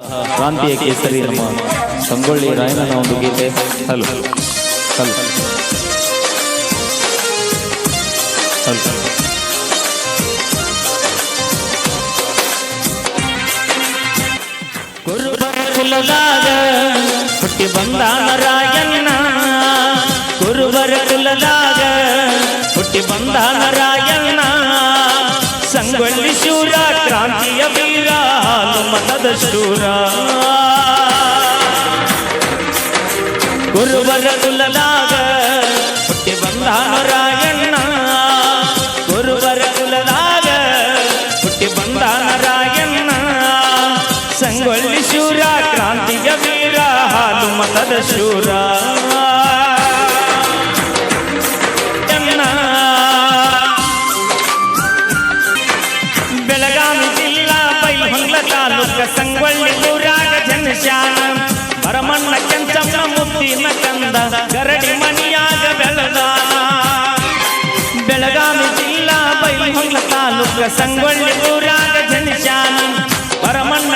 ಕ್ರಾಂತಿಯ ಕೇಸರಿ ನಮ್ಮ ಸಂಗೊಳ್ಳಿ ರಾಯಣ್ಣನ ಒಂದು ಗೀತೆ. ಹಲೋ. ಹಲೋ. ಹಲೋ. ಕುರುಬರ ಕುಲದಾಗ ಹುಟ್ಟಿ ಬಂದಾನ ರಾಯಣ್ಣ ಕುರುಬರ ಕುಲದಾಗ ಹುಟ್ಟಿ ಬಂದಾನ ರಾಯಣ್ಣ ಶೂರ. ಗುರುವರ ಕುಲದಾಗ ಹುಟ್ಟಿ ಬಂದ ರಾಯಣ್ಣ ಗುರುವರ ಕುಲದಾಗ ಹುಟ್ಟಿ ಬಂದ ರಾಯಣ್ಣ ಸಂಗೊಳ್ಳಿ ಶೂರ, ಕ್ರಾಂತಿಯ ವೀರ, ಹಾಲು ಮತದ ಶೂರ. ಬೆಳಗಾವಿ ಜಿಲ್ಲಾ ಬೈಲಹೊಂಗಲ ತಾಲೂಕ ಸಂಗೊಳ್ಳಿ ಊರಾಗ ಜನಶಾನ ಬರಮಣ್ಣ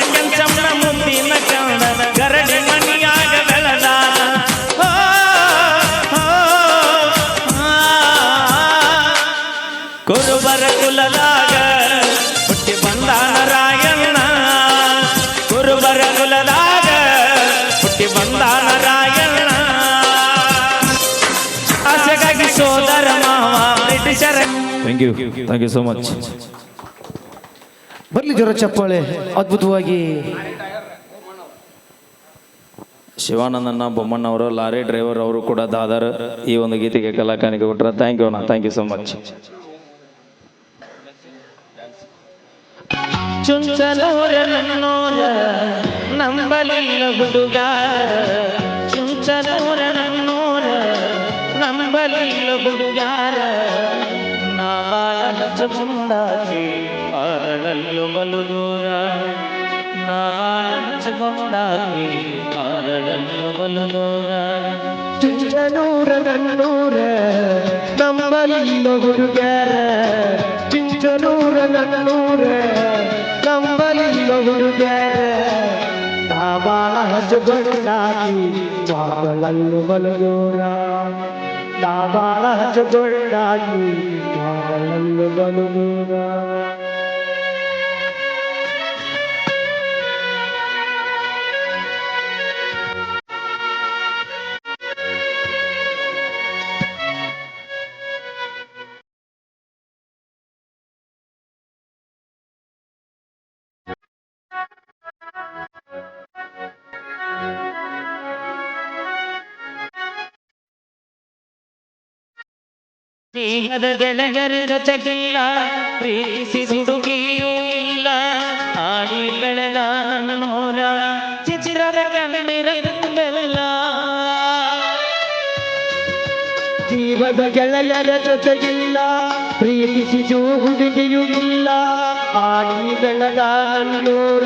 thank you thank you so much ಬರ್ಲಿ ಜೋರ ಚಪ್ಪಾಳೆ ಅದ್ಭುತವಾಗಿ. ಶಿವಾನಂದನ ಬೊಮ್ಮಣ್ಣವರು ಲಾರಿ ಡ್ರೈವರ್ ಅವರು ಕೂಡ ದಾದರ್ ಈ ಒಂದು ಗೀತೆಗೆ ಕಲಾಕಾನಿಗೆ ಕೊಟ್ಟರೆ ಥ್ಯಾಂಕ್ ಯು ಅಣ್ಣ. Thank you so much Chunchanur ನನ್ನೋರ ನಂಬಲಿಲ್ಲ ಹುಡುಗ ಚುಂಚನೂರ ನನ್ನೋರ ನಂಬಲಿಲ್ಲ ಹುಡುಗಾರ. ಬಲು ದೂರ. ನಾಚಕೊಂಡಾಗಿ ಅರಳಲ್ಲು ಬಲು ದೂರ. ಚಿಂಚನೂರ ನೂರ ನಂಬಲಿಲ್ಲ ಹುಡುಗ್ಯಾರ. ಚಿಂಚನೂರ ನನ್ನೂರ ನಂಬಲಿಲ್ಲ ಹುಡುಗ್ಯಾರ. ನಾವಾಳ ಹಚ್ಚಗೊಂಡಾಗಿ ಬಾಗಳಲ್ಲು ಬಲದೂರ தாவாராஜ தொழிலாகி வளர்ந்து வலுகிறார் ಸ್ನೇಹದ ಗೆಳೆಯರ ಜೊತೆಗಿಲ್ಲ ಪ್ರೀತಿಸಿ ಹುಡುಗಿಯೂ ಇಲ್ಲ ಆಡಿ ಬೆಳೆದ ನೋರ ಚಿಚಿರದ ಕಣ್ಣಿರ ಬೆಲ್ಲ. ಜೀವದ ಗೆಳೆಯರ ಜೊತೆಗಿಲ್ಲ, ಪ್ರೀತಿಸಿದು ಹುಡುಗಿಯೂ ಇಲ್ಲ ಆಡಿ ಬೆಳೆದ ನೂರ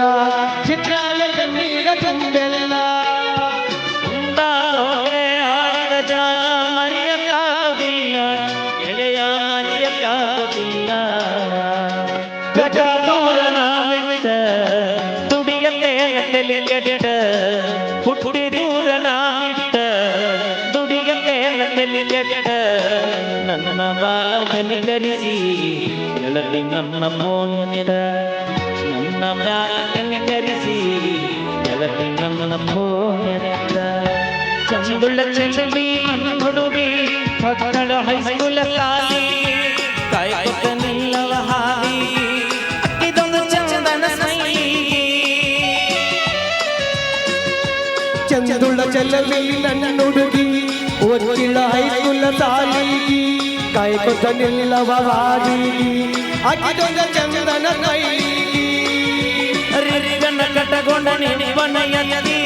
ಎಳದಿ ನನ್ನ ಮೋನಿದ ಚಂದುಳ್ಳ ಚೆಂದಿ ಹುಡುಗಿ ಮಕ್ಕಳ ಹೈಸ್ಕೂಲ ಸಾಲಿ ಕಾಯ್ಕೊತ ನಿಲ್ಲವ ಹಾದಿ ಇದೊಂದು ಚಂದನ ಸೈಲಿ. ಚಂದುಳ್ಳ ನನ್ನ ಹುಡುಗಿ ಒತ್ತಿಳ ಹೈಕುಲ ತಾಲಿಗಿ ಕಾಯ್ಕೊತ ನಿಲ್ಲವ ಹಾದಿಗಿ ಅಕ್ಕಿದೊಂದ ಚಂದನ ಕೈಲಿಗಿ கட்ட கொண்ட நினைவனையதி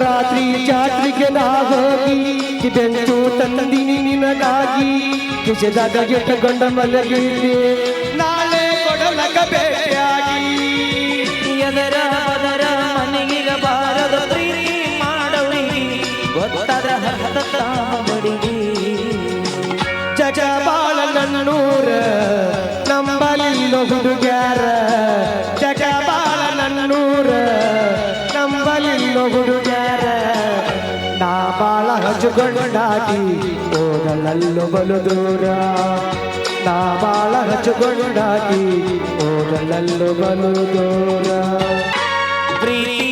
ರಾತ್ರಿ ಜಾತ್ರೆಗೆ ನಾ ಹೋಗಿ ಬೆಂಚು ತಂದಿನಿ ನಿನಗಾಗಿ ಕಿಸೆದಾಗ ಗಿಟ್ಟಗೊಂಡ ಮಲಗಿದ್ದೆ ನಾಳೆ ಕೊಡಲಕ ಭೇಟಿಯಾಗಿ ಎದರ ಬದರ ಮನೆಗಿರಬಾರದ ಪ್ರೀತಿ ಮಾಡವಳಿಗೆ ಗೊತ್ತಾದ ಹರದ ಬಡಿಗೆ ಜಗ ಬಾಳ ನನ್ನೂರ ನಂಬಲಿಲ್ಲ ಹುಡುಗ್ಯಾರ ಜಗ ಬಾಳ ನನ್ನೂರ, ನಂಬಲಿಲ್ಲ ಹುಡುಗ್ಯಾರ. ನಾ ಬಾಳ ಹಚ್ಚುಗೊಂಡಾಗಿ ಓದಲಲ್ಲು ಬಲು ದೂರ ನಾ ಬಾಳ ಹಚ್ಚುಗೊಂಡಾಗಿ ಓದಲಲ್ಲು ಬಲು ದೂರ ಪ್ರೀತಿ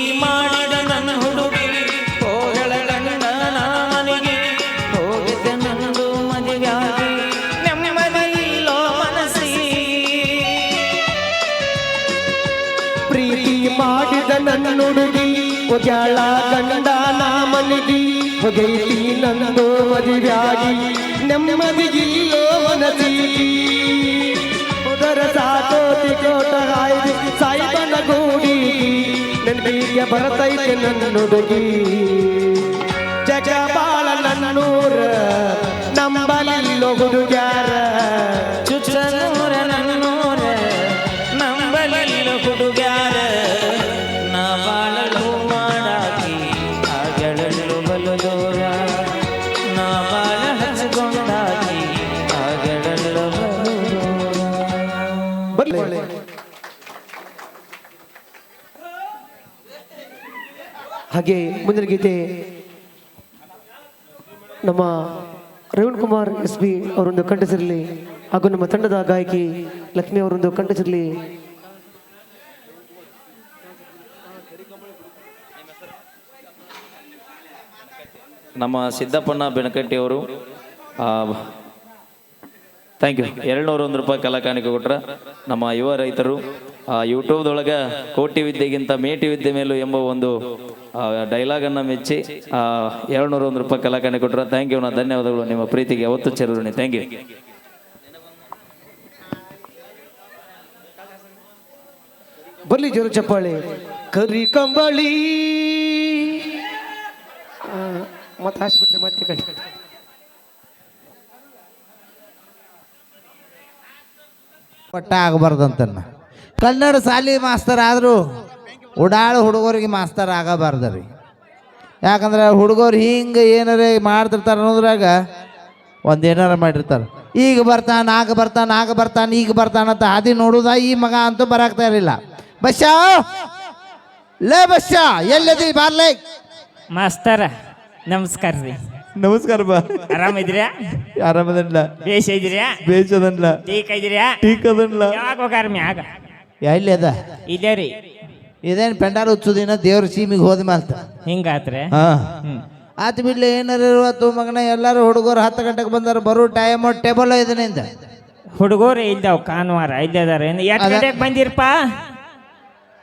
ಹುಡುಗಿ ಒಗ್ಯಾಳ ಗಂಡ ನಾ ಮನಿಗಿ ಹೊಗೈತಿ ನಂದೋ ಮದುವೆಯಾಗಿ ನೆಮ್ಮದಿಗಿಲ್ಲೋ ಮನಸಿಗಿ ಉದರ ಸಾಕೋತಿ ಕೋಟ ಹಾಯ್ದು ಸಾಯಿಬನ ಗೂಡಿ. ನೆನಪಿಗೆ ಬರತೈತೆ ನನ್ನ ಹುಡುಗಿ ಜಗ ಬಾಳ ನನ್ನೂರ, ನಂಬಲಿಲ್ಲೋ ಹುಡುಗ್ಯಾರ. ಹಾಗೆ ಮುಂದಿನ ಗೀತೆ ನಮ್ಮ ರವೀಣ್ ಕುಮಾರ್ ಎಸ್ ಬಿ ಅವರೊಂದು ಕಂಠಸಿರಲಿ ಹಾಗೂ ನಮ್ಮ ತಂಡದ ಗಾಯಕಿ ಲಕ್ಷ್ಮಿ ಅವರೊಂದು ಕಂಠಸಿರಲಿ. ನಮ್ಮ ಸಿದ್ದಪ್ಪಣ್ಣ ಬೆನಕಟ್ಟಿ ಅವರು ಥ್ಯಾಂಕ್ ಯು ಎರಡುನೂರ ಒಂದು ರೂಪಾಯಿ ಕಲಾಕಾಣಿಕೆ ಕೊಟ್ರ ನಮ್ಮ ಯುವ ರೈತರು ಯೂಟ್ಯೂಬ್ದೊಳಗೆ ಕೋಟಿ ವಿದ್ಯೆಗಿಂತ ಮೇಟಿ ವಿದ್ಯೆ ಮೇಲೂ ಎಂಬ ಒಂದು ಡೈಲಾಗನ್ನು ಮೆಚ್ಚಿ ಎರಡುನೂರ ಒಂದು ರೂಪಾಯಿ ಕಲಾಕಾಣಿಕೆ ಕೊಟ್ರ. ಥ್ಯಾಂಕ್ ಯು ನಾ ಧನ್ಯವಾದಗಳು. ನಿಮ್ಮ ಪ್ರೀತಿಗೆ ಯಾವತ್ತು ಚಿರಋಣಿ. ಥ್ಯಾಂಕ್ ಯು ಬರ್ಲಿ ಜೋರು ಚಪ್ಪಾಳೆ. ಕರಿ ಕಂಬಳಿ. ಮತ್ತೆ ಹಾಸ್ಬಿಟ್ರೆ ಮತ್ತೆ ಕಟ್ಟಿ ಪಟ್ಟ ಆಗಬಾರ್ದಂತನ್ನ ಕನ್ನಡ ಶಾಲಿ ಮಾಸ್ತರ್ ಆದರೂ ಉಡಾಳು ಹುಡುಗರಿಗೆ ಮಾಸ್ತರ್ ಆಗಬಾರ್ದು ರೀ ಯಾಕಂದ್ರೆ ಹುಡುಗರು ಹಿಂಗೆ ಏನಾರೇ ಮಾಡ್ತಿರ್ತಾರೆ ಅನ್ನೋದ್ರಾಗ ಒಂದು ಏನಾರ ಮಾಡಿರ್ತಾರೆ. ಈಗ ಬರ್ತಾನೆ, ಆಗ ಬರ್ತಾನೆ ಆಗ ಬರ್ತಾನೆ, ಈಗ ಬರ್ತಾನೆ ಅಂತ ಹಾದಿ ನೋಡುದ ಈ ಮಗ ಅಂತೂ ಬರಾಕ್ತಾ ಇರಲಿಲ್ಲ ಬಸ್ಸ ಲೇ ಬಸ್ಸ ಎಲ್ಲದಿ ಬಾರ್ಲೇ? ಮಾಸ್ತರ, ನಮಸ್ಕಾರ ರೀ. ನಮಸ್ಕಾರ ಬಾ. ಆರಾಮ ಆರಾಮದನ್ಲ. ಬೇಷ ಇದ್ರ್ಯಾ? ಅದನ್ಲ ಟೀಕ್ ಇದ್ರ್ಯಾ ಟೀಕ್ ಅದನ್ಲ ಯಾವಾಗ ಹೋಗಾರ ಮ್ಯಾಗ ಎಲ್ಲಿ ಅದ? ಇಲ್ಲೇ ರೀ. ಇದೇನು ಪೆಂಡಾಲ್ ಹುಚ್ಚುದಿನ ದೇವ್ರ ಸೀಮಿಗೆ ಹೋದ ಮಾಲ್ತ ಹಿಂಗಾತ್ರೆ? ಹಾ. ಆತ ಬಿಡ್ಲಿ ಏನಾರ ಇರುವತ್ತು ಮಗನ ಎಲ್ಲಾರು ಹುಡುಗರು ಹತ್ತು ಗಂಟೆಗೆ ಬಂದಾರ ಬರೋ ಟೈಮ್ ಟೇಬಲ್ ಇದನಿಂದ. ಹುಡುಗರು ಇದ್ದಾವ ಕಾನ್ವಾರ ಇದ್ದಾರೆ ಬಂದಿರ್ಪಾ ಎಷ್ಟು ಗಂಟೆಗೆ ಬಂದಿರಪ್ಪ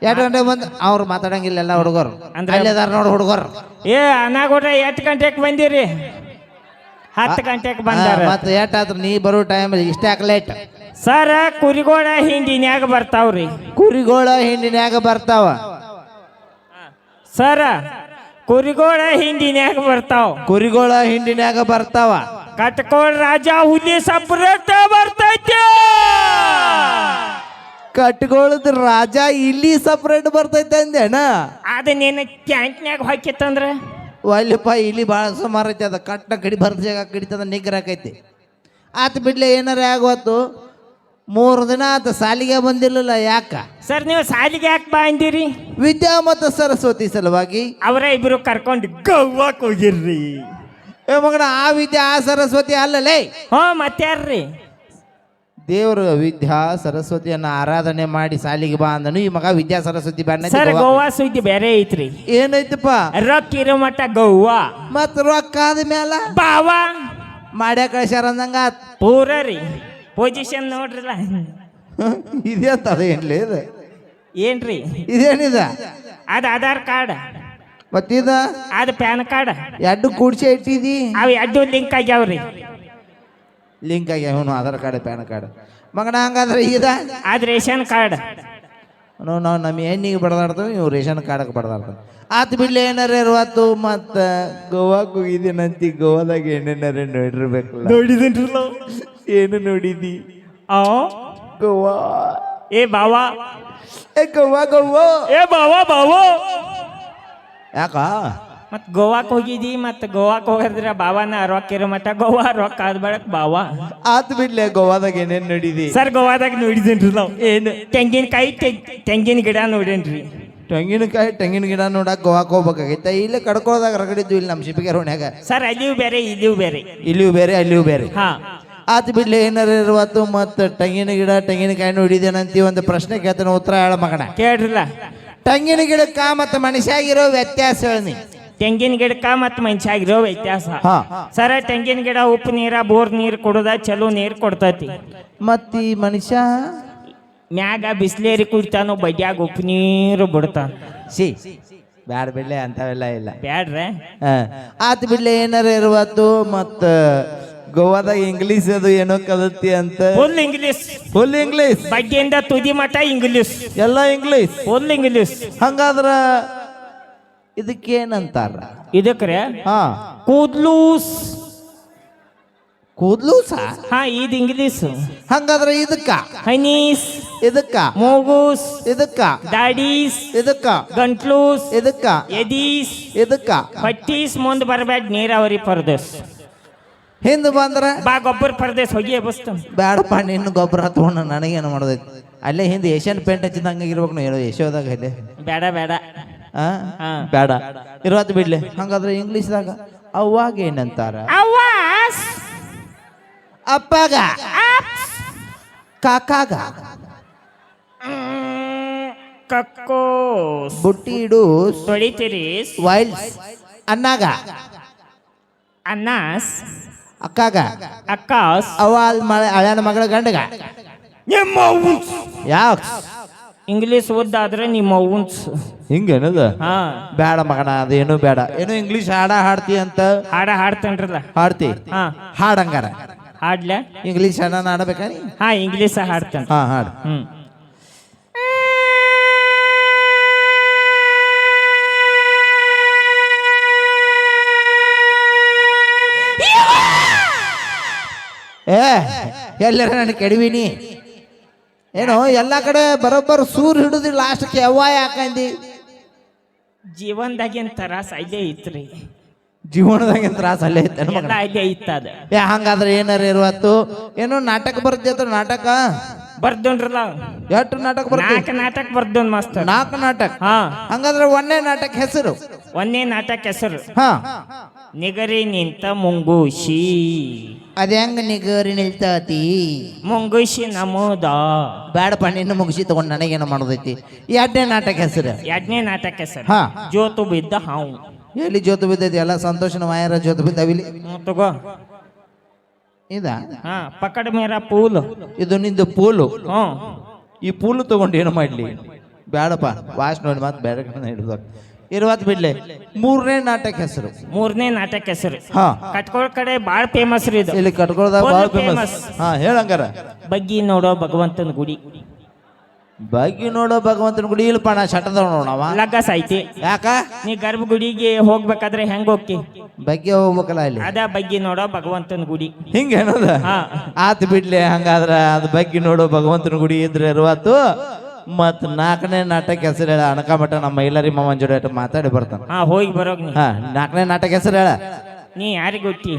ಎರಡು ಗಂಟೆ ಬಂದು ಅವ್ರು ಮಾತಾಡಂಗಿಲ್ಲ ಎಲ್ಲ ಹುಡುಗರು. ಅಂದ್ರೆ- ಅಲ್ಲಿ ಅದಾರ ನೋಡು ಹುಡುಗರು. ಏ ಅನಾಗೋಟ ಎಷ್ಟು ಗಂಟೆಗೆ ಬಂದಿರಿ? ಹತ್ತು ಗಂಟೆಗೆ ಬಂದಾರ. ಮತ್ತೆ ಎಷ್ಟಾದ್ರು ನೀ ಬರೋ ಟೈಮ್ ಇಷ್ಟ ಲೇಟ್ ಸರ ಕುರಿಗೋಳ ಹಿಂಡಿನ್ಯಾಗ ಬರ್ತಾವ್ರಿ. ಕುರಿಗೋಳ ಹಿಂಡಿನ್ಯಾಗ ಬರ್ತಾವ. ಸರ ಕುರಿಗೋಳ ಹಿಂಡಿನ್ಯಾಗ ಬರ್ತಾವ. ಕುರಿಗೋಳ ಹಿಂಡಿನ್ಯಾಗ ಬರ್ತಾವ. ಕಟ್ಕೋಳ ರಾಜ ಹುಲಿ ಸಪ್ರೇಟ್ ಬರ್ತೈತೆ. ಕಟ್ಗೋಳದ ರಾಜ ಇಲ್ಲಿ ಸಪ್ರೇಟ್ ಬರ್ತೈತೆ ಅಂದೇನ ಅದ ಕ್ಯಾಂಟ್ನಾಗ ಹಾಕಿತ್ತಂದ್ರೆ? ಒಲ್ಲಪ್ಪ ಇಲ್ಲಿ ಭಾಳ ಸುಮಾರು ಐತೆ ಅದ ಕಟ್ಟ ಕಡಿ ಬರ್ದ ಜಾಗ ಕಡಿತದ ನಿಗ್ರ ಆಕೈತಿ. ಆತ ಬಿಡ್ಲೆ ಏನಾರ ಆಗೋತು ಮೂರು ದಿನ ಆತ ಸಾಲಿಗೆ ಬಂದಿಲ್ಲಲ್ಲ ಯಾಕ? ಸರ್ ನೀವು ಸಾಲಿಗೆ ಯಾಕೆ ಬಾ ಅಂದಿರಿ? ವಿದ್ಯಾ ಮತ್ತು ಸರಸ್ವತಿ ಸಲುವಾಗಿ ಅವರ ಇಬ್ರು ಕರ್ಕೊಂಡು ಗೋವಾಕ್ ಹೋಗಿರ್ರಿ. ಏ ಮಗನ ಆ ವಿದ್ಯಾ ಆ ಸರಸ್ವತಿ ಅಲ್ಲಲೇ? ಹ್ಞೂ ಮತ್ಯಾರ್ರಿ? ದೇವರು ವಿದ್ಯಾ ಸರಸ್ವತಿಯನ್ನ ಆರಾಧನೆ ಮಾಡಿ ಸಾಲಿಗೆ ಬಾ ಅಂದನು. ಈ ಮಗ ವಿದ್ಯಾ ಸರಸ್ವತಿ ಬ್ಯಾಡ ಸರ್ ಗೋವಾ. ಸುದ್ದಿ ಬೇರೆ ಐತ್ರಿ. ಏನೈತಪ್ಪ? ರೊಕ್ಕ ಇರೋ ಮಟ್ಟ ಗೋವಾ. ಮತ್ ರೊಕ್ಕ ಆದ್ಮೇಲ ಬಾವ. ಮಾಡ್ಯಾ ಕಳ್ಸ್ಯಾರ ಅಂದಂಗ ಪೂರ ರೀ. ಪೊಸಿಷನ್ ನೋಡ್ರಿಲ್ಲ. ಇದೇ ಅಂತ ಏನ್ಲಿ ಏನ್ಲೇ ಇದು? ಏನ್ರಿ? ಇದೇನಿದ? ಅದ ಆಧಾರ್ ಕಾರ್ಡ್. ಮತ್ತಿದ? ಅದು ಪ್ಯಾನ್ ಕಾರ್ಡ್. ಎರಡು ಕೂಡ್ಸಿ ಇಟ್ಟಿದಿ? ಅವು ಎರಡು ಲಿಂಕ್ ಆಗ್ಯಾವ್ರಿ. ಲಿಂಕ್ ಆಗಿ ಅವನು ಆಧಾರ್ ಕಾರ್ಡ್ ಪ್ಯಾನ್ ಕಾರ್ಡ್. ಮಗನ ಹಂಗಾದ್ರೆ ಇದ ಅದು ರೇಷನ್ ಕಾರ್ಡ್. ನಾವು ನಾವು ನಮ್ಮ ಹೆಣ್ಣಿಗೆ ಬಡ್ದಾಡ್ತೇವೆ ಇವು ರೇಷನ್ ಕಾರ್ಡಕ್ಕೆ ಬಡ್ದಾಡ್ತೇವೆ. ಆತು ಬಿಡ್ಲಿ ಏನಾರ ಇರುವತ್ತು ಮತ್ತು ಗೋವಾಕ್ಕೆ ಹೋಗಿದ್ದೀನಂತಿ ಗೋವಾದಾಗ ಏನೇನಾರ ನೋಡಿರ್ಬೇಕು. ನೋಡಿದ್ರಲ್ಲ ಏನು ನೋಡಿದಿ? ಆ? ಗೋವಾ. ಏ ಬಾವಾ. ಏ ಗೋವಾ ಗೋವಾ. ಏ ಬಾವಾ ಬಾವಾ. ಯಾಕ? ಮತ್ ಗೋವಾಕ್ ಹೋಗಿದ್ದಿ ಮತ್ ಗೋವಾಕ್ ಹೋಗಿದ್ರೆ ಬಾವಾನ ರೊಕ್ಕ ಇರೋ ಮಟ್ಟ ಗೋವಾ ರೊಕ್ಕ ಆದ ಬಳಕ್ ಬಾವಾ. ಆತು ಬಿಡ್ಲೆ ಗೋವಾದಾಗ ಏನೇನು ನೋಡಿದಿ? ಸರ್ ಗೋವಾದಾಗ ನೋಡಿದೇನ್ರಿ ನಾವು? ಏನು? ತೆಂಗಿನಕಾಯಿ ತೆಂಗ್- ತೆಂಗಿನ ಗಿಡ ನೋಡೇನ್ರಿ. ತೆಂಗಿನಕಾಯಿ ತೆಂಗಿನ ಗಿಡ ನೋಡಕ್ ಗೋವಾಕ್ ಹೋಗ್ಬೇಕಾಗೈತೆ. ಇಲ್ಲಿ ಕಡ್ಕೊಳ್ದಾಗ ರಗಡಿದ್ವಿ ಇಲ್ಲಿ ನಮ್ಮ ಶಿಪಿಗೆ ರೋಣ್ಯಾಗ ಸರ್ ಅಲ್ಲಿಯೂ ಬೇರೆ ಇಲ್ಲಿಯೂ ಬೇರೆ. ಇಲ್ಲಿಯೂ ಬೇರೆ ಅಲ್ಲಿಯೂ ಬೇರೆ. ಹಾ. ಆತು ಬಿಡ್ಲಿ ಏನಾರ ಇರುವತ್ತು ಮತ್ತು ತೆಂಗಿನ ಗಿಡ ತೆಂಗಿನಕಾಯಿ ನೋಡಿದೇನಂತಿ ಒಂದು ಪ್ರಶ್ನೆ ಕೇಳ್ತಾನೆ ಉತ್ತರ ಹೇಳ ಮಗನ. ಕೇಳ್ರಲ್ಲ. ತೆಂಗಿನ ಗಿಡಕ್ಕ ಮತ್ತು ಮನುಷ್ಯಾಗಿರೋ ವ್ಯತ್ಯಾಸ ಹೇಳಿ ತೆಂಗಿನ ಗಿಡಕ್ಕ ಮತ್ತು ಮನುಷ್ಯಾಗಿರೋ ವ್ಯತ್ಯಾಸ. ಹಾ. ಸರ ತೆಂಗಿನ ಗಿಡ ಉಪ್ಪು ನೀರ ಬೋರ್ ನೀರು ಕೊಡದ ಚಲೋ ನೀರು ಕೊಡ್ತೈತಿ. ಮತ್ತು ಈ ಮನುಷ್ಯ? ಮ್ಯಾಗ ಬಿಸ್ಲೇರಿ ಕುಡಿತಾನೋ ಬಡ್ಯಾಗ ಉಪ್ಪು ನೀರು ಬಿಡ್ತಾನ ಸಿ ಬ್ಯಾಡ ಬಿಡ್ಲೆ ಅಂತವೆಲ್ಲ ಇಲ್ಲ. ಬ್ಯಾಡ್ರೆ? ಹಾ. ಆತು ಬಿಡ್ಲೆ ಏನಾರ ಇರುವತ್ತು ಮತ್ತ ಗೋವಾದ ಇಂಗ್ಲೀಷ್ ಅದು ಏನೋ ಕಲತಿ ಅಂತ. ಫುಲ್ ಇಂಗ್ಲಿಷ್ ಫುಲ್ ಇಂಗ್ಲೀಷ್ ಬಡ್ಡಿಯಿಂದ ತುದಿ ಮಠ ಇಂಗ್ಲಿಷ್ ಎಲ್ಲ ಇಂಗ್ಲೀಷ್ ಫುಲ್ ಇಂಗ್ಲಿಷ್ ಹಂಗಾದ್ರ ಇದಕ್ಕೇನಂತಾರ? ಇದಕ್ರೆ ಹಾ. ಕೂದ್ಲೂಸ್. ಕೂದ್ಲೂಸ? ಹಾ ಇದು ಇಂಗ್ಲಿಷ್ ಹಂಗಾದ್ರೆ ಇದಕ್ಕ? ಹನೀಸ್. ಇದಕ್ಕ? ಮೂಗೂಸ್. ಇದಕ್ಕ? ಡ್ಯಾಡೀಸ್ ಇದಕ್ಕ? ಗಂಟ್ಲೂಸ್. ಇದಕ್ಕ? ಎದೀಸ್. ಇದಕ್ಕ? ಪಟ್ಟೀಸ್ ಮುಂದ್ ಬರಬೇಡ ನೀರಾವರಿ ಪರದೇಶ್ ಹಿಂದ್ ಬಂದ್ರ? ಬಾ ಗೊಬ್ಬರ ಪರದೇಶ ಹೋಗಿ ಬಸ್ತು. ಬೇಡಪ್ಪ ನಿನ್ನ ಗೊಬ್ಬರ ತಗೊಂಡು ನನಗೇನು ಮಾಡೋದೈತಿ? ಅಲ್ಲೇ ಹಿಂದೆ ಏಷ್ಯನ್ ಪೇಂಟ್ ಹಚ್ಚಿದಂಗೆ ಇರ್ಬೇಕು ಏನೋ ಯಶೋದಾಗ ಅಲ್ಲೇ. ಬೇಡ ಬೇಡ. ಬೇಡ. ಇರುವತ್ ಬಿಡ್ಲಿ. ಹಂಗಾದ್ರೆ ಇಂಗ್ಲೀಷ್ದಾಗ ಅವಾಗ ಏನಂತಾರ? ಅಪ್ಪಾಗ. ಕಾಕಾಗ. ಕಕ್ಕೋ ಬುಟ್ಟಿ ಇಡು ವೈಲ್ಸ್ ಅನ್ನಾಗ ಅನ್ನಾಸ್ ಅಕ್ಕಾಗ. ಅಕ್ಕಾಸ್. ಅವ ಮಳೆ ಹಳ್ಯಾನ ಮಗಳ ಗಂಡಗ. ಯಾವ ಇಂಗ್ಲಿಷ್ ಓದಾದ್ರೆ ನಿಮ್ಮ ಉನ್ಸ್ ಹಿಂಗೇನದ? ಹಾ. ಬೇಡ ಮಗನ ಅದೇನು ಬೇಡ ಏನು ಇಂಗ್ಲೀಷ್ ಹಾಡ ಹಾಡ್ತಿ ಅಂತ? ಹಾಡ ಹಾಡ್ತೇನ್ರಲ್ಲ. ಹಾಡ್ತಿ? ಹಾ. ಹಾಡಂಗಾರ. ಹಾಡ್ಲ? ಇಂಗ್ಲೀಷ್ ಹಾಡ ಹಾಡ್ಬೇಕಾ ನೀ? ಹಾ ಇಂಗ್ಲಿಷ್ ಹಾಡ್ತೇನೆ. ಹಾ ಹಾಡು. ಹ್ಮ್. ಏ ಎಲ್ಲರ ನಾನು ಕೆಡವಿನಿ. ಏನು ಎಲ್ಲ ಕಡೆ ಬರೋಬ್ಬರ ಸೂರ್ ಹಿಡಿದು ಲಾಸ್ಟ್ ಯವ್ವ ಯಾಕಂದಿ ಜೀವನದಾಗಿನ ತ್ರಾಸ ಅಲ್ಲೇ ಇತ್ರಿ ಜೀವನದಾಗ ತ್ರಾಸ ಅಲ್ಲೇ ಐತೆ ಎಲ್ಲ ಅಲ್ಲೇ ಏ ಹಂಗಾದ್ರೆ ಏನಾರ ಇರುವತ್ತು ಏನು ನಾಟಕ ಬರ್ತಿತ್ತು ನಾಟಕ? ಬರ್ದೋನ್ರಲ್ಲ. ಎಷ್ಟು ನಾಟಕ ಬರ್ತೈತಿ ನಾಲ್ಕು ನಾಟಕ ಬರ್ದೋನ್ ಮಾಸ್ತರ್ ನಾಲ್ಕು ನಾಟಕ? ಹಾ. ಹಂಗಾದ್ರೆ ಒಂದೇ ನಾಟಕ ಹೆಸರು. ಒಂದೇ ನಾಟಕ ಹೆಸರು. ಹಾ. ನಿಗರಿ ನಿಂತ ಮುಂಗೂಶಿ ಅದ ಹೆಂಗ ನಿಗರಿ ನಿಲ್ತತಿ. ಮುಂಗೂಶಿ ನಮೋದ. ಬೇಡಪ್ಪ ನಿನ್ನ ಮುಗಿಸಿ ತಗೊಂಡು ನನಗೇನು ಮಾಡೋದೈತಿ? ಎರಡನೇ ನಾಟಕ ಹೆಸರು. ಎರಡನೇ ನಾಟಕ ಹೆಸರು. ಹಾ. ಜೋತು ಬಿದ್ದ ಹಾವು. ಎಲ್ಲಿ ಜೋತು ಬಿದ್ದೈತಿ? ಎಲ್ಲ ಸಂತೋಷನ ಮಾಯರ ಜೋತು ಬಿದ್ದಾವಿಲಿ ಹ್ಮ್, ತಗೋ. ಇದ? ಹಾ ಪಕಡ್ ಮೇರ ಪೂಲ್. ಇದು ನಿಂದು ಪೂಲು. ಹ್ಮ್ ಈ ಪೂಲು ತಗೊಂಡು ಏನು ಮಾಡ್ಲಿ? ಬೇಡಪ್ಪ ವಾಶ್ ನೋಡಿ ಮತ್ತೆ ಬೇರೆ ಕಡೆ ಹಿಡಿದು ಇರುವತ್ ಬಿಡ್ಲೆ. ಮೂರನೇ ನಾಟಕ ಹೆಸರು. ಮೂರನೇ ನಾಟಕ ಹೆಸರು. ಹಾ. ಕಟ್ಕೊಳ್ ಕಡೆ ಬಾಳ್ ಫೇಮಸ್ ರೀ ಇದು. ಇಲ್ಲಿ ಕಟ್ಕೊಳ್ದಾಗ ಭಾಳ ಫೇಮಸ್. ಹಾ ಹೇಳಂಗಾರ ಬಗ್ಗಿ ನೋಡೋ ಭಗವಂತನ ಗುಡಿ. ಬಗ್ಗಿ ನೋಡೋ ಭಗವಂತನ ಗುಡಿ ಇಲ್ಪ ನಾ ಶಟದ ನೋಡವ ಲಗ್ಗಸ್ ಐತಿ. ಯಾಕ? ನೀ ಗರ್ಭ ಗುಡಿಗೆ ಹೋಗ್ಬೇಕಾದ್ರೆ ಹೆಂಗ್ ಹೋಗ್ತಿ? ಬಗ್ಗೆ ಹೋಗ್ಬೇಕಲ್ಲ ಇಲ್ಲಿ. ಅದ ಬಗ್ಗಿ ನೋಡೋ ಭಗವಂತನ ಗುಡಿ. ಹಿಂಗೆ ಏನದ ಹಾ. ಆತ್ ಬಿಡ್ಲಿ ಹಂಗಾದ್ರ ಅದ್ ಬಗ್ಗಿ ನೋಡೋ ಭಗವಂತನ ಗುಡಿ ಇದ್ರೆ ಇರುವತ್ತು ಮತ್ ನಾಲ್ಕನೇ ನಾಟಕ ಹೆಸರು ಹೇಳ. ಅಣಕಮಠ ನಮ್ಮ ಮೈಲಾರಿ ಮಾವನ್ ಜೋಡಿ ಅಟ್ಟು ಮಾತಾಡಿ ಬರ್ತಾನೆ. ಹಾ ಹೋಗಿ ಬರೋ ನೀ ಹಾ ನಾಲ್ಕನೇ ನಾಟಕ ಹೆಸರು ಹೇಳ. ನೀ ಯಾರಿಗೆ ಗೊತ್ತಿ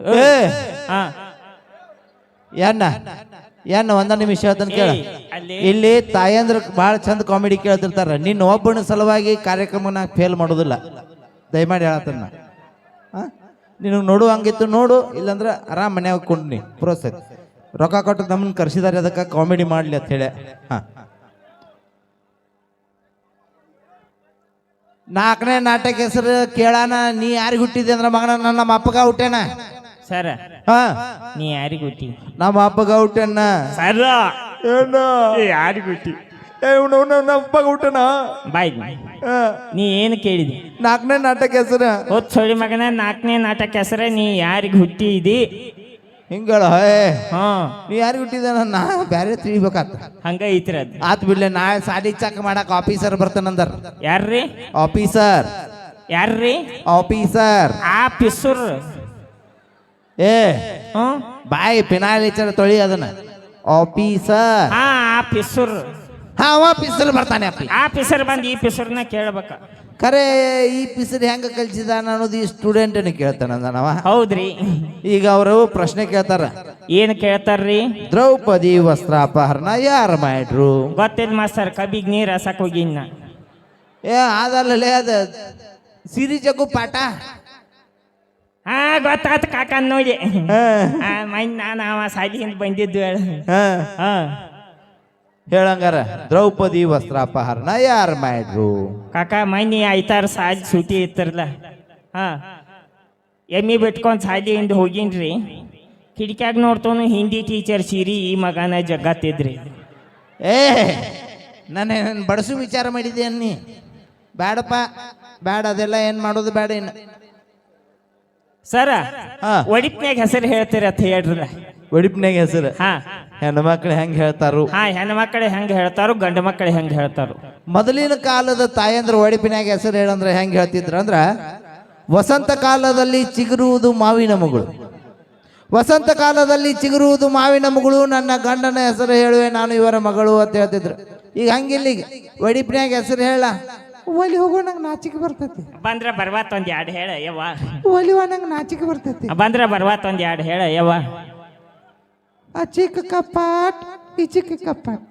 ಏ ಹಾ. ಏನ ಏನ ಒಂದ ನಿಮಿಷ ಹೇಳ್ತಾನೆ ಕೇಳ. ಇಲ್ಲಿ ತಾಯಂದ್ರ ಭಾಳ ಚಂದ ಕಾಮಿಡಿ ಕೇಳ್ತಿರ್ತಾರ. ನಿನ್ನ ಒಬ್ಬನ ಸಲುವಾಗಿ ಕಾರ್ಯಕ್ರಮನ ಫೇಲ್ ಮಾಡೋದಿಲ್ಲ. ದಯಮಾಡಿ ಹೇಳತ್ತನ್ನ ನಿನಗೆ ನೋಡು ಹಂಗಿತ್ತು ನೋಡು ಇಲ್ಲಾಂದ್ರೆ ಆರಾಮ್ ಮನ್ಯಾಗ ಕೊಂಡ್ನಿ ಪ್ರೋತ್ಸಾಹ ರೊಕ್ಕ ಕೊಟ್ಟು ನಮ್ಮನ್ನ ಕರ್ಸಿದಾರೆ ಅದಕ್ಕೆ ಕಾಮಿಡಿ ಮಾಡಲಿ ಅಂತ ಹೇಳಿ. ಹಾ. ನಾಲ್ಕನೇ ನಾಟಕ ಹೆಸರು ಕೇಳಾನ ನೀ ಯಾರಿಗೆ ಹುಟ್ಟಿದೆ ಅಂದ್ರೆ ಮಗನ ನನ್ನ ನಮ್ಮ ಅಪ್ಪಗ ಹುಟ್ಟೇನ? ಸರ ಹಾ. ನೀ ಯಾರಿಗೆ ಹುಟ್ಟಿ? ನಮ್ಮ ಅಪ್ಪಗ ಹುಟ್ಟೇನ? ಸರ. ಏನು? ಯಾರಿಗೆ ಹುಟ್ಟಿ? ಊಟನ ಬಾಯ್ ನೀ ಏನು ಕೇಳಿದಿ? ನಾಲ್ಕನೇ ನಾಟಕ ಹೆಸರು? ಹೊತ್ತು ಸೊಳಿ ಮಗನ ನಾಲ್ಕನೇ ನಾಟಕ ಹೆಸರ ನೀ ಯಾರಿಗೆ ಹುಟ್ಟಿದಿ? ಹಿಂಗಳ ಹಾ. ನೀ ಯಾರು ಹುಟ್ಟಿದ ನಾ ಬ್ಯಾರೆ ತಿಳಿಬೇಕಾತ. ಹಂಗ ಐತ್ರ ಅದ್. ಆತ್ ಬಿಡ್ಲೆ ನಾಳೆ ಸಾಲಿ ಚೆಕ್ ಮಾಡಕ್ ಆಫೀಸರ್ ಬರ್ತಾನಂದರ್ ಯಾರ್ರಿ? ಆಫೀಸರ್. ಯಾರ್ರಿ? ಆಫೀಸರ್. ಆ ಪಿಸುರ್ ಏ ಬಾಯಿ ಪಿನಾಯಿಲ್ ಹಚ್ಚಾರ ತೊಳಿ ಅದನ್ನ. ಆಫೀಸರ್. ಹಾ ಆಫೀಸರ್. ಹಾ ಪಿಸರ್ ಬರ್ತಾನೆ ಆಫೀಸರ್ ಬಂದು ಈ ಪಿಸರ್ನ ಕೇಳ್ಬೇಕ. ಖರೆ ಈ ಪಿಸರ್ ಹೆಂಗ ಕಲ್ಸಿದಾನ ಅನ್ನೋದು ಈ ಸ್ಟೂಡೆಂಟ್ ಕೇಳ್ತಾನ ನಾವ ಹೌದ್ರಿ. ಈಗ ಅವರು ಪ್ರಶ್ನೆ ಕೇಳ್ತಾರ. ಏನ್ ಕೇಳ್ತಾರ್ರಿ? ದ್ರೌಪದಿ ವಸ್ತ್ರಾಪಹರಣ ಯಾರು ಮಾಡ್ರು ಗೊತ್ತಿಲ್ಲ ಮಾಸ್ತರ್ ಕಬಿಗ್ ನೀರ್ ಹಸಕ್ ಹೋಗಿನ್ನ. ಏ ಅದಲ್ಲಲೇ ಅದ. ಸಿರಿ ಜಗ್ಗು ಪಾಠ. ಹಾ ಗೊತ್ತಾತ ಕಾಕ ನೋಡಿ. ಮೈ ನಾನು ಅವ ಸಾಲಿಯಿಂದ ಬಂದಿದ್ದು ಹೇಳ. ಹಾ. ಹೇಳಂಗಾರ ದ್ರೌಪದಿ ವಸ್ತ್ರಾಪಹರಣ ಯಾರು ಮಾಡ್ರು? ಕಾಕ ಮೈನಿ ಐತಾರ ಸಾಜ್ ಸೂಟಿ ಇತ್ತರಲ್ಲ ಹಾ ಎಮ್ಮಿ ಬಿಟ್ಕೊಂಡ್ ಸಾಲಿಯಿಂದ ಹೋಗಿನ್ರಿ. ಕಿಡಿಕ್ಯಾಗ ನೋಡ್ತವನು ಹಿಂದಿ ಟೀಚರ್ ಸೀರಿ ಈ ಮಗನ ಜಗ್ಗತ್ತಿದ್ರಿ. ಏ ನಾನು ನನ್ನ ಬಡಸು ವಿಚಾರ ಮಾಡಿದ್ದೆ ಅನ್ನಿ ಬೇಡಪ್ಪ ಬೇಡ ಅದೆಲ್ಲ ಏನು ಮಾಡೋದು ಬೇಡ ಇನ್ನು. ಸರ ಒಡಿಪ್ನಾಗ ಒಡಿಪ್ನ್ಯಾಗ ಹೆಸರು ಹೇಳ್ತೀರ ಅಂತ ಹೇಳ್ರಲ್ಲ. ಒಡಿಪ್ನಾಗ ಹೆಸರು. ಹಾ. ಹೆಣ್ಣು ಮಕ್ಕಳು ಹೆಂಗೆ ಹೇಳ್ತಾರು? ಹಾ ಹೆಣ್ಣು ಮಕ್ಕಳು ಹೆಂಗೆ ಹೇಳ್ತಾರೋ ಗಂಡು ಮಕ್ಕಳು ಹೆಂಗೆ ಹೇಳ್ತಾರೋ. ಮೊದಲಿನ ಕಾಲದ ತಾಯಂದ್ರ ಒಡಿಪಿನಾಗ ಹೆಸರು ಹೇಳಂದ್ರೆ ಹೆಂಗೆ ಹೇಳ್ತಿದ್ರು ಅಂದ್ರ ವಸಂತ ಕಾಲದಲ್ಲಿ ಚಿಗುರುವುದು ಮಾವಿನ ಮಗಳು. ವಸಂತ ಕಾಲದಲ್ಲಿ ಚಿಗುರುವುದು ಮಾವಿನ ಮಗಳು ನನ್ನ ಗಂಡನ ಹೆಸರು ಹೇಳುವೆ ನಾನು ಇವರ ಮಗಳು ಅಂತ ಹೇಳ್ತಿದ್ರು. ಈಗ ಹಂಗಿಲ್ಲ ಈಗ. ಒಡಿಪಿನಾಗ ಹೆಸರು ಹೇಳ. ಒಲಿ ಹೋಗೋ ನಂಗೆ ನಾಚಿಕೆ ಬರ್ತೈತಿ. ಬಂದ್ರ ಬರ್ವಾತ್ ಒಂದ್ ಎರಡು ಹೇಳ ಯವ್ವ. ಒಲಿವ ನಂಗೆ ನಾಚಿಕೆ ಬರ್ತೈತಿ. ಬಂದ್ರ ಬರ್ವಾತ್ ಒಂದ್ ಎರಡು ಹೇಳ ಯವ್ವ. ಆ ಚಿಕ್ಕ ಕಪಾಟ್ ಇಚಿಕ್ ಕಪಾಟ.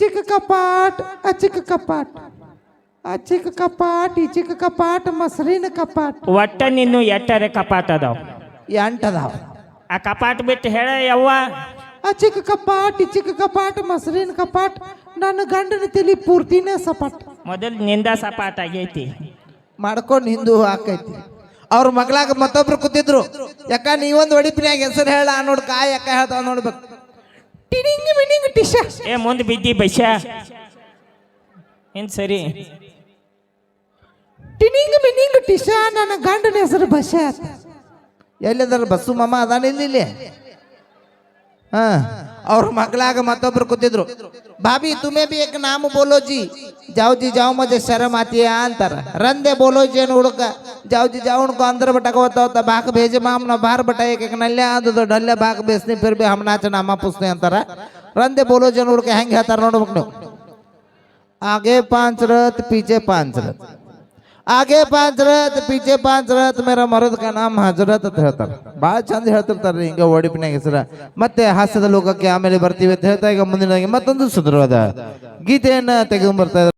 ಚಿಕ್ಕ ಕಪಾಟ್ ಆ ಚಿಕ್ಕ ಕಪಾಟ್. ಆ ಚಿಕ್ಕ ಕಪಾಟ್ ಈ ಚಿಕ್ಕ ಕಪಾಟ್ ಮಸರಿನ ಕಪಾಟ್. ಒಟ್ಟ ನಿನ್ನು ಎಟ್ಟರೆ ಕಪಾಟ್ ಅದಾವ? ಎಂಟದಾವ ಆ ಕಪಾಟ್ ಬಿಟ್ಟು ಹೇಳ ಯವ್ವ. ಆ ಚಿಕ್ಕ ಕಪಾಟ್ ಇಚಿಕ್ ಕಪಾಟ್ ಮಸರಿನ ಕಪಾಟ್. ನನ್ನ ಗಂಡನ ತಿಲಿ ಪೂರ್ತಿನೇ ಸಪಾಟ್. ಮೊದಲು ನಿಂದ ಸಪಾಟ್ ಆಗೈತಿ. ಮಾಡ್ಕೊಂಡು ಹಿಂದೂ ಹಾಕೈತಿ. ಅವ್ರ ಮಗಳಾಗ ಮತ್ತೊಬ್ರು ಕೂತಿದ್ರು. ಯಾಕ ನೀವೊಂದು ಒಡಿಪಿನ್ಯಾಗ ಹೆಸರು ಹೇಳ ನೋಡ್ ಕಾಯ್ ಯಾಕ ಹೇಳ್ತಾವ ನೋಡ್ಬೇಕು. ಟಿಡಿಂಗ್ ಮಿಡಿಂಗ್ ಟಿಶ. ಏ ಮುಂದೆ ಬಿದ್ದಿ ಬೈಶ ಏನ್ ಸರಿ? ಟಿನಿಂಗ್ ಮಿನಿಂಗ್ ಟಿಶ ನನ್ನ ಗಂಡನ ಹೆಸರು ಬಸ್ಸ ಎಲ್ಲಿದಾರ ಬಸ್ಸು ಮಾಮ ಅದಾನ ಇಲ್ಲಿ? ಹಾ. ಅವ್ರ ಮಗಳಾಗ ಮತ್ತೊಬ್ರು ಕೂತಿದ್ರು ಭಾಬಿ ತುಮೆ ಬಿ ಏಕ್ ನಾಮ ಬೋಲೋ ಜಿ ಜಾವ್ ಜಿ ಜಾವ್ ಮಜೆ ಶರಮ್ ಆತಿಯ ಅಂತಾರ ರಂದೆ ಬೋಲೋ ಜಿ ಏನು ಹುಡುಕ ಜಾವ್ ಜಿ ಜಾವ್ ಉಣ್ಕೊ ಅಂದ್ರ ಬಟಕ ಹೋತ ಹೋತ ಬಾಕ ಬೇಜೆ ಮಾಮ್ ನಾ ಬಾರ್ ಬಟ ಏಕ ಏಕ ನಲ್ಲೆ ಆದದು ಡಲ್ಲೆ ಬಾಕ ಬೇಸ್ನಿ ಫಿರ್ ಬಿ ಹಮ್ ನಾಚ ನಾಮ ಪುಸ್ನೆ ಅಂತಾರ ರಂದೆ ಬೋಲೋ ಜಿ ಹುಡುಕ ಹೆಂಗೆ ಹೇಳ್ತಾರ ನೋಡ್ಬೇಕು ನೀವು आगे पांच रथ पीछे पांच रथ ಆಗೆ ಪಾಂಚರತ್ ಪಿಚೆ ಪಾಂಚರತ್ ಮೇರ ಮರದ ಕ ನಾಮ ಹಾಜರತ್ ಅಂತ ಹೇಳ್ತಾರೆ. ಭಾಳ ಚಂದ ರೀ, ಹಿಂಗೆ ಓಡಿಪಿನಾಗ ಹೆಸರ. ಮತ್ತೆ ಹಾಸ್ಯದ ಲೋಕಕ್ಕೆ ಆಮೇಲೆ ಬರ್ತೀವಿ ಅಂತ ಹೇಳ್ತಾ ಈಗ ಮುಂದಿನ ಮತ್ತೊಂದು ಸುಂದರವಾದ ಗೀತೆಯನ್ನು ತೆಗೆದುಬರ್ತಾ ಇದ್ದಾರೆ.